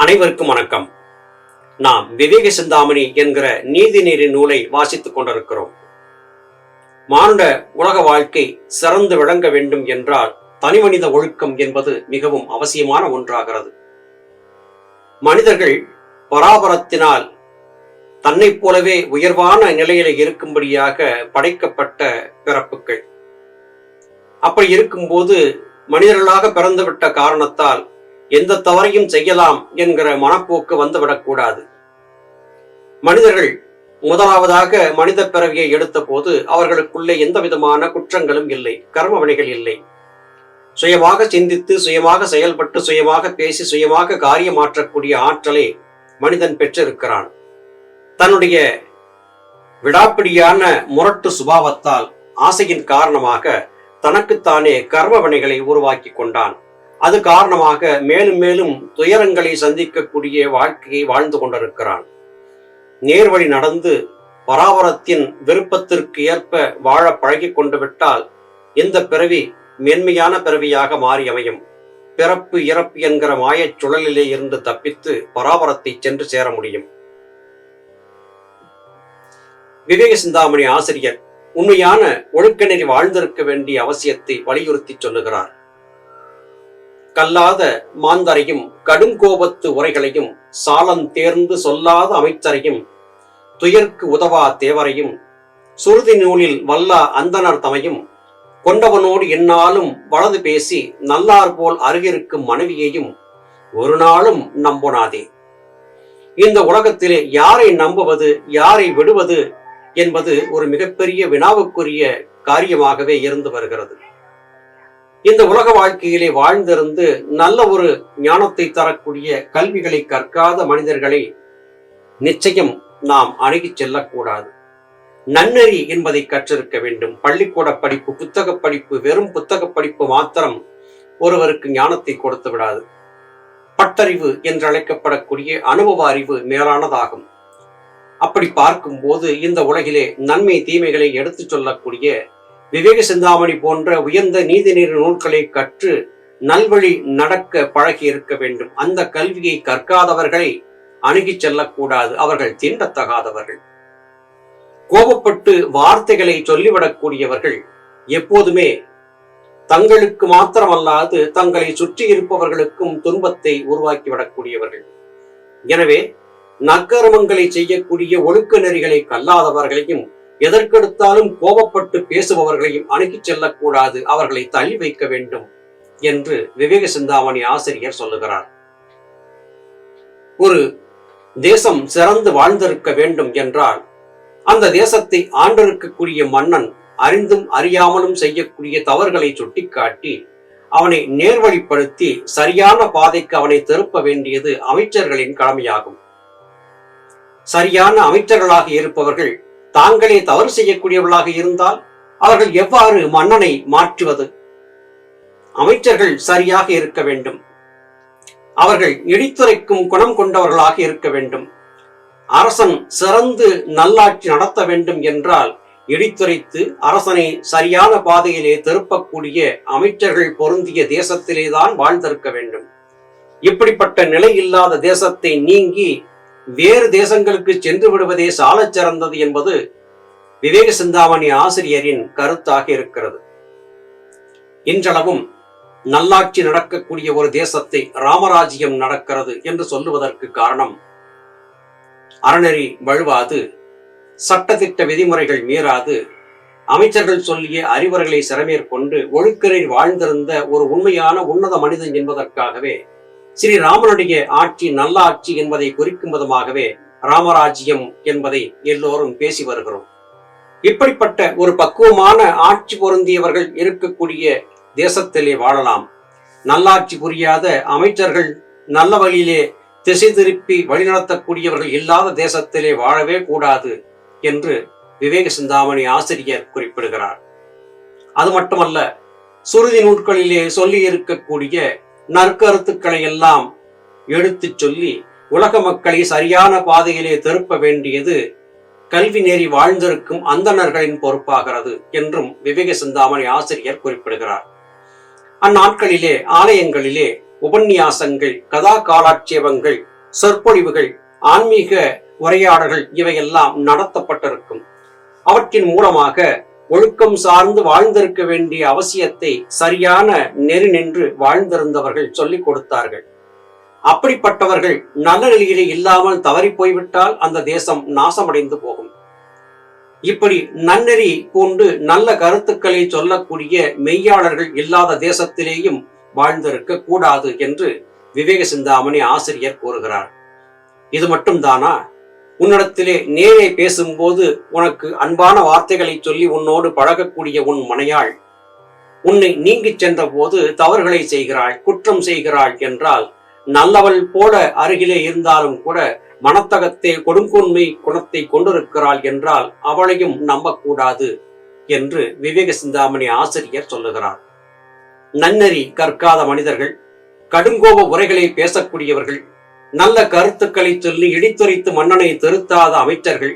அனைவருக்கும் வணக்கம். நாம் விவேக சிந்தாமணி என்கிற நீதிநெறி நூலை வாசித்துக் கொண்டிருக்கிறோம். மானுட உலக வாழ்க்கை சிறந்து விளங்க வேண்டும் என்றால் தனிமனித ஒழுக்கம் என்பது மிகவும் அவசியமான ஒன்றாகிறது. மனிதர்கள் பராபரத்தினால் தன்னைப் போலவே உயர்வான நிலையில இருக்கும்படியாக படைக்கப்பட்ட பிறப்புகள். அப்படி இருக்கும்போது மனிதர்களாக பிறந்துவிட்ட காரணத்தால் எந்த தவறையும் செய்யலாம் என்கிற மனப்போக்கு வந்துவிடக்கூடாது. மனிதர்கள் முதலாவதாக மனித பிறவியை எடுத்த போது அவர்களுக்குள்ளே எந்த விதமான குற்றங்களும் இல்லை கர்ம வினைகள் இல்லை. சுயமாக சிந்தித்து சுயமாக செயல்பட்டு சுயமாக பேசி சுயமாக காரியமாற்றக்கூடிய ஆற்றலை மனிதன் பெற்றிருக்கிறான். தன்னுடைய விடாப்பிடியான முரட்டு சுபாவத்தால் ஆசையின் காரணமாக தனக்குத்தானே கர்ம வினைகளை உருவாக்கி கொண்டான். அது காரணமாக மேலும் மேலும் துயரங்களை சந்திக்கக்கூடிய வாழ்க்கையை வாழ்ந்து கொண்டிருக்கிறான். நேர்வழி நடந்து பராபரத்தின் விருப்பத்திற்கு ஏற்ப வாழ பழகி கொண்டு விட்டால் இந்த பிறவி மென்மையான பிறவியாக மாறி அமையும். பிறப்பு இறப்பு என்கிற மாயச் சுழலிலே இருந்து தப்பித்து பராபரத்தை சென்று சேர முடியும். விவேக சிந்தாமணி ஆசிரியர் உண்மையான ஒழுக்க நெறி வாழ்ந்திருக்க வேண்டிய அவசியத்தை வலியுறுத்தி சொல்லுகிறார். கல்லாத மாந்தரையும் கடும் கோபத்து உரைகளையும் சாலம் தேர்ந்து சொல்லாத அமைச்சரையும் துயர்க்கு உதவா தேவரையும் சுருதி நூலில் வல்லா அந்தனர் தமையும் கொண்டவனோடு என்னாலும் வலது பேசி நல்லார் போல் அருகிருக்கும் மனைவியையும் ஒரு நாளும் நம்பொனாதே. இந்த உலகத்திலே யாரை நம்புவது யாரை விடுவது என்பது ஒரு மிகப்பெரிய வினாவுக்குரிய காரியமாகவே இருந்து வருகிறது. இந்த உலக வாழ்க்கையிலே வாழ்ந்திருந்து நல்ல ஒரு ஞானத்தை தரக்கூடிய கல்விகளை கற்காத மனிதர்களை நிச்சயம் நாம் அணுகிச் செல்லக்கூடாது. நன்னெறி என்பதை கற்றிருக்க வேண்டும். பள்ளிக்கூட படிப்பு புத்தக படிப்பு வெறும் புத்தக படிப்பு மாத்திரம் ஒருவருக்கு ஞானத்தை கொடுத்து விடாது. பட்டறிவு என்று அழைக்கப்படக்கூடிய அனுபவ அறிவு மேலானதாகும். அப்படி பார்க்கும்போது இந்த உலகிலே நன்மை தீமைகளை எடுத்துச் சொல்லக்கூடிய விவேக சிந்தாமணி போன்ற உயர்ந்த நீதிநீர் நூல்களை கற்று நல்வழி நடக்க பழகி இருக்க வேண்டும். அந்த கல்வியை கற்காதவர்களை அணுகிச் செல்லக்கூடாது. அவர்கள் தீண்டத்தகாதவர்கள். கோபப்பட்டு வார்த்தைகளை சொல்லிவிடக்கூடியவர்கள் எப்போதுமே தங்களுக்கு மாத்திரமல்லாது தங்களை சுற்றி இருப்பவர்களுக்கும் துன்பத்தை உருவாக்கிவிடக்கூடியவர்கள். எனவே நக்கர்மங்களை செய்யக்கூடிய ஒழுக்க நெறிகளை கல்லாதவர்களையும் எதற்கெடுத்தாலும் கோபப்பட்டு பேசுபவர்களையும் அணுகிச் செல்லக்கூடாது அவர்களை தள்ளி வைக்க வேண்டும் என்று விவேக சிந்தாமணி ஆசிரியர் சொல்லுகிறார். ஒரு தேசம் சிறந்து வாழ்ந்திருக்க வேண்டும் என்றால் அந்த தேசத்தை ஆண்டிருக்கக்கூடிய மன்னன் அறிந்தும் அறியாமலும் செய்யக்கூடிய தவறுகளை சுட்டிக்காட்டி அவனை நேர்வழிப்படுத்தி சரியான பாதைக்கு அவனை திருப்ப வேண்டியது அமைச்சர்களின் கடமையாகும். சரியான அமைச்சர்களாக இருப்பவர்கள் தாங்களே தவறு செய்யக்கூடியவர்களாக இருந்தால் அவர்கள் எவ்வாறு மன்னனை மாற்றுவது? அமைச்சர்கள் சரியாக இருக்க வேண்டும். அவர்கள் இடித்துரைக்கும் குணம் கொண்டவர்களாக இருக்க வேண்டும். அரசன் சிறந்து நல்லாட்சி நடத்த வேண்டும் என்றால் இடித்துரைத்து அரசனை சரியான பாதையிலே திருப்பக்கூடிய அமைச்சர்கள் பொருந்திய தேசத்திலேதான் வாழ்ந்திருக்க வேண்டும். இப்படிப்பட்ட நிலை இல்லாத தேசத்தை நீங்கி வேறு தேசங்களுக்கு சென்று விடுவதே சாலச் சிறந்தது என்பது விவேக சிந்தாமணி ஆசிரியரின் கருத்தாக இருக்கிறது. இன்றளவும் நல்லாட்சி நடக்கக்கூடிய ஒரு தேசத்தை ராமராஜ்யம் நடக்கிறது என்று சொல்லுவதற்கு காரணம் அறநெறி வழுவாது சட்டத்திட்ட விதிமுறைகள் மீறாது அமைச்சர்கள் சொல்லிய அறிவுரைகளை சிறமேற்கொண்டு ஒழுக்கரை வாழ்ந்திருந்த ஒரு உண்மையான உன்னத மனிதன் என்பதற்காகவே ஸ்ரீ ராமனுடைய ஆட்சி நல்ல ஆட்சி என்பதை குறிக்கும் விதமாகவே ராமராஜ்யம் என்பதை எல்லோரும் பேசி வருகிறோம். இப்படிப்பட்ட ஒரு பக்குவமான ஆட்சி பொருந்தியவர்கள் இருக்கக்கூடிய தேசத்திலே வாழலாம். நல்லாட்சி புரியாத அமைச்சர்கள் நல்ல வழியிலே திசை திருப்பி வழிநடத்தக்கூடியவர்கள் இல்லாத தேசத்திலே வாழவே கூடாது என்று விவேக சிந்தாமணி ஆசிரியர் குறிப்பிடுகிறார். அது மட்டுமல்ல சுருதி நூட்களிலே சொல்லி இருக்கக்கூடிய நற்கருத்துக்களை எல்லாம் எடுத்துச் சொல்லி உலக மக்களை சரியான பாதையிலே திருப்ப வேண்டியது கல்வி நெறி வாழ்ந்திருக்கும் அந்தணர்களின் பொறுப்பாகிறது என்றும் விவேக சிந்தாமணி ஆசிரியர் குறிப்பிடுகிறார். அந்நாட்களிலே ஆலயங்களிலே உபன்யாசங்கள் கதா காலாட்சேபங்கள் சொற்பொழிவுகள் ஆன்மீக உரையாடல்கள் இவையெல்லாம் நடத்தப்பட்டிருக்கும். அவற்றின் மூலமாக ஒழுக்கம் சார்ந்து வாழ்ந்திருக்க வேண்டிய அவசியத்தை சரியான நெறி நின்று வாழ்ந்திருந்தவர்கள் சொல்லிக் கொடுத்தார்கள். அப்படிப்பட்டவர்கள் நல்ல நிலையிலே இல்லாமல் தவறி போய்விட்டால் அந்த தேசம் நாசமடைந்து போகும். இப்படி நன்னெறி கொண்டு நல்ல கருத்துக்களை சொல்லக்கூடிய மெய்யாளர்கள் இல்லாத தேசத்திலேயும் வாழ்ந்திருக்க கூடாது என்று விவேக சிந்தாமணி ஆசிரியர் கூறுகிறார். இது மட்டும்தானா? உன்னிடத்திலே நேரே பேசும்போது உனக்கு அன்பான வார்த்தைகளை சொல்லி உன்னோடு பழகக்கூடிய உன் மனையாள். உன்னை நீங்கிச் சென்ற போது தவறுகளை செய்கிறாள் குற்றம் செய்கிறாள் என்றால் நல்லவள் போல அருகிலே இருந்தாலும் கூட மனத்தகத்தே கொடுங்கோன்மை குணத்தை கொண்டிருக்கிறாள் என்றால் அவளையும் நம்பக்கூடாது என்று விவேக சிந்தாமணி ஆசிரியர் சொல்லுகிறார். நன்னறி கற்காத மனிதர்கள் கடுங்கோப உரைகளை பேசக்கூடியவர்கள் நல்ல கருத்துக்களை சொல்லி இடித்துரைத்து மன்னனை திருத்தாத அமைச்சர்கள்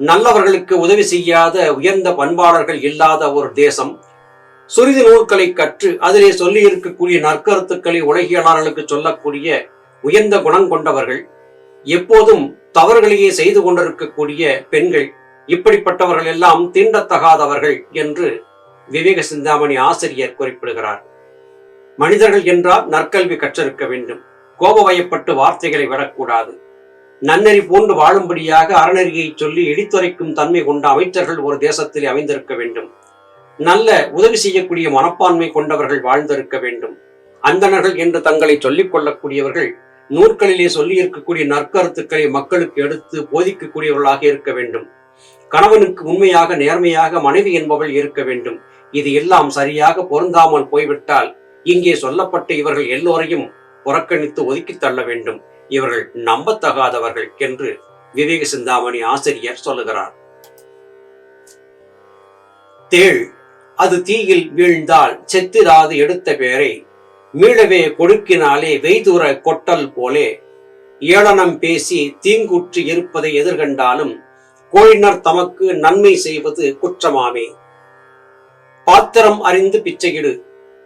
நல்லவர்களுக்கு உதவி செய்யாத உயர்ந்த பண்பாளர்கள் இல்லாத ஒரு தேசம். சுருதி நூல்களை கற்று அதிலே சொல்லி இருக்கக்கூடிய நற்கருத்துக்களை உலகியலாளர்களுக்கு சொல்லக்கூடிய உயர்ந்த குணம் கொண்டவர்கள் எப்போதும் தவறுகளையே செய்து கொண்டிருக்கக்கூடிய பெண்கள் இப்படிப்பட்டவர்கள் எல்லாம் தீண்டத்தகாதவர்கள் என்று விவேக சிந்தாமணி ஆசிரியர் குறிப்பிடுகிறார். மனிதர்கள் என்றால் நற்கல்வி கற்றிருக்க வேண்டும். கோபவயப்பட்டு வார்த்தைகளை விடக்கூடாது. நன்னெறி போன்று வாழும்படியாக அறநெறியை சொல்லி இடித்துரைக்கும் தன்மை கொண்ட அமைச்சர்கள் ஒரு தேசத்தில் அமைந்திருக்க வேண்டும். நல்ல உதவி செய்யக்கூடிய மனப்பான்மை கொண்டவர்கள் வாழ்ந்திருக்க வேண்டும். அந்தணர்கள் என்று தங்களை சொல்லிக் கொள்ளக்கூடியவர்கள் நூற்களிலே சொல்லி இருக்கக்கூடிய நற்கருத்துக்களை மக்களுக்கு எடுத்து போதிக்கக்கூடியவர்களாக இருக்க வேண்டும். கணவனுக்கு உண்மையாக நேர்மையாக மனைவி என்பவள் இருக்க வேண்டும். இது எல்லாம் சரியாக பொருந்தாமல் போய்விட்டால் இங்கே சொல்லப்பட்ட இவர்கள் எல்லோரையும் புறக்கணித்து ஒதுக்கி தள்ள வேண்டும். இவர்கள் நம்பத்தகாதவர்கள் என்று விவேக சிந்தாமணி ஆசிரியர் சொல்லுகிறார். தேள் அது தீயில் வீழ்ந்தால் செத்திராது எடுத்த பேரை மீளவே கொடுக்கினாலே வெய்தூர கொட்டல் போலே ஏளனம் பேசி தீங்குற்று இருப்பதை எதிர்கண்டாலும் கோழினர் தமக்கு நன்மை செய்வது குற்றமாமே. பாத்திரம் அறிந்து பிச்சையிடு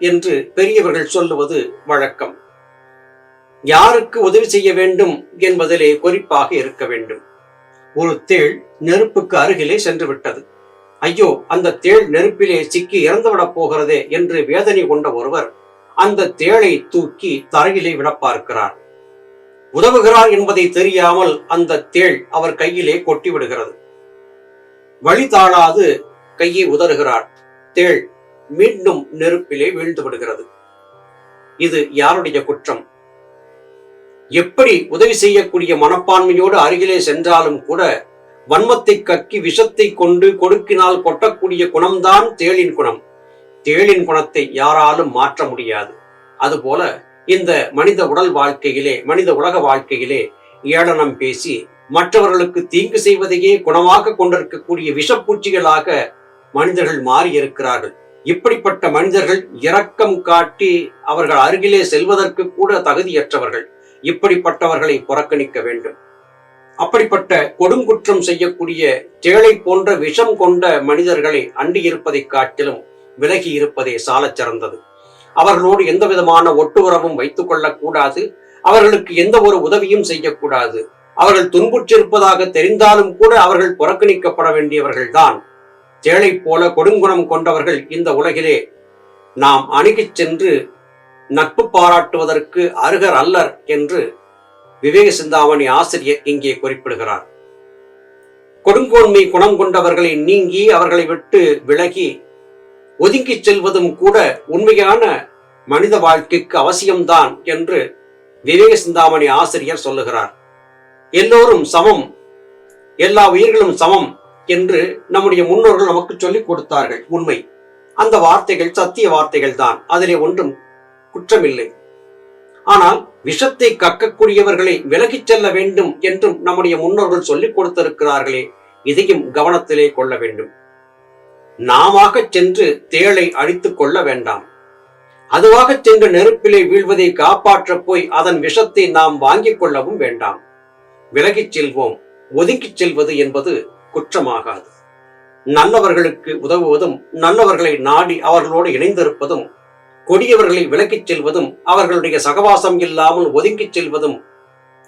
என்று பெரியவர்கள் சொல்லுவது வழக்கம். யாருக்கு உதவி செய்ய வேண்டும் என்பதிலே குறிப்பாக இருக்க வேண்டும். ஒரு தேள் நெருப்புக்கு அருகிலே சென்று விட்டது ஐயோ அந்த தேள் நெருப்பிலே சிக்கி இறந்துவிடப் போகிறதே என்று வேதனை கொண்ட ஒருவர் அந்த தேளை தூக்கி தரையிலே விட பார்க்கிறார். உதவுகிறார் என்பதை தெரியாமல் அந்த தேள் அவர் கையிலே கொட்டி விடுகிறது வழி தாழாது கையை உதறுகிறார். தேள் மீண்டும் நெருப்பிலே வீழ்ந்து விடுகிறது இது யாருடைய குற்றம்? எப்படி உதவி செய்யக்கூடிய மனப்பான்மையோடு அருகிலே சென்றாலும் கூட வன்மத்தை கக்கி விஷத்தை கொண்டு கொடுக்கினால் கொட்டக்கூடிய குணம்தான் தேளின் குணம். தேளின் குணத்தை யாராலும் மாற்ற முடியாது. அதுபோல இந்த மனித உடல் வாழ்க்கையிலே மனித உலக வாழ்க்கையிலே ஏளனம் பேசி மற்றவர்களுக்கு தீங்கு செய்வதையே குணமாக கொண்டிருக்கக்கூடிய விஷப்பூச்சிகளாக மனிதர்கள் மாறி இருக்கிறார்கள் இப்படிப்பட்ட மனிதர்கள் இரக்கம் காட்டி அவர்கள் அருகிலே செல்வதற்கு கூட தகுதியற்றவர்கள். இப்படிப்பட்டவர்களை புறக்கணிக்க வேண்டும். அப்படிப்பட்ட கொடுங்குற்றம் செய்யக்கூடிய தேளை போன்ற விஷம் கொண்ட மனிதர்களை அண்டி இருப்பதை காட்டிலும் விலகி இருப்பதே சாலச் சிறந்தது. அவர்களோடு எந்த விதமான ஒட்டுறவும் வைத்துக் கொள்ளக்கூடாது. அவர்களுக்கு எந்த ஒரு உதவியும் செய்யக்கூடாது. அவர்கள் துன்புற்றிருப்பதாக தெரிந்தாலும் கூட அவர்கள் புறக்கணிக்கப்பட வேண்டியவர்கள்தான் தேளை போல கொடுங்குணம் கொண்டவர்கள் இந்த உலகிலே. நாம் அணுகிச் சென்று நட்பு பாராட்டுவதற்கு அருகர் அல்லர் என்று விவேக சிந்தாமணி ஆசிரியர் இங்கே குறிப்பிடுகிறார். கொடுங்கோன்மை குணம் கொண்டவர்களை நீங்கி அவர்களை விட்டு விலகி ஒதுங்கிச் செல்வதும் கூட உண்மையான மனித வாழ்க்கைக்கு அவசியம்தான் என்று விவேக சிந்தாமணி ஆசிரியர் சொல்லுகிறார். எல்லோரும் சமம் எல்லா உயிர்களும் சமம் என்று நம்முடைய முன்னோர்கள் நமக்கு சொல்லிக் கொடுத்தார்கள் உண்மை. அந்த வார்த்தைகள் சத்திய வார்த்தைகள் தான் அதிலே ஒன்றும் குற்றமில்லை. ஆனால் விஷத்தை கக்கக்கூடியவர்களை விலகிச் செல்ல வேண்டும் என்றும் நம்முடைய முன்னோர்கள் சொல்லிக் கொடுத்திருக்கிறார்களே இதையும் கவனத்திலே கொள்ள வேண்டும். நாமாக சென்று தேளை அழித்துக் கொள்ள வேண்டாம். அதுவாக சென்று நெருப்பிலே வீழ்வதை காப்பாற்றப் போய் அதன் விஷத்தை நாம் வாங்கிக் கொள்ளவும் வேண்டாம். விலகிச் செல்வோம் ஒதுக்கிச் செல்வது என்பது குற்றமாகாது. நல்லவர்களுக்கு உதவுவதும் நல்லவர்களை நாடி அவர்களோடு இணைந்திருப்பதும் கொடியவர்களை விலக்கிச் செல்வதும் அவர்களுடைய சகவாசம் இல்லாமல் ஒதுங்கிச் செல்வதும்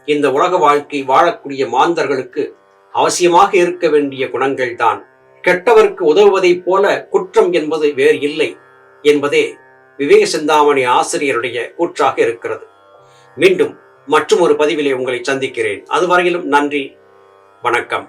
இந்த உலக வாழ்க்கை வாழக்கூடிய மாந்தர்களுக்கு அவசியமாக இருக்க வேண்டிய குணங்கள் தான் கெட்டவருக்கு உதவுவதைப் போல குற்றம் என்பது வேறு இல்லை என்பதே விவேக சிந்தாமணி ஆசிரியருடைய கூற்றாக இருக்கிறது. மீண்டும் மற்றும் ஒரு பதிவிலே உங்களை சந்திக்கிறேன். அதுவரையிலும் நன்றி வணக்கம்.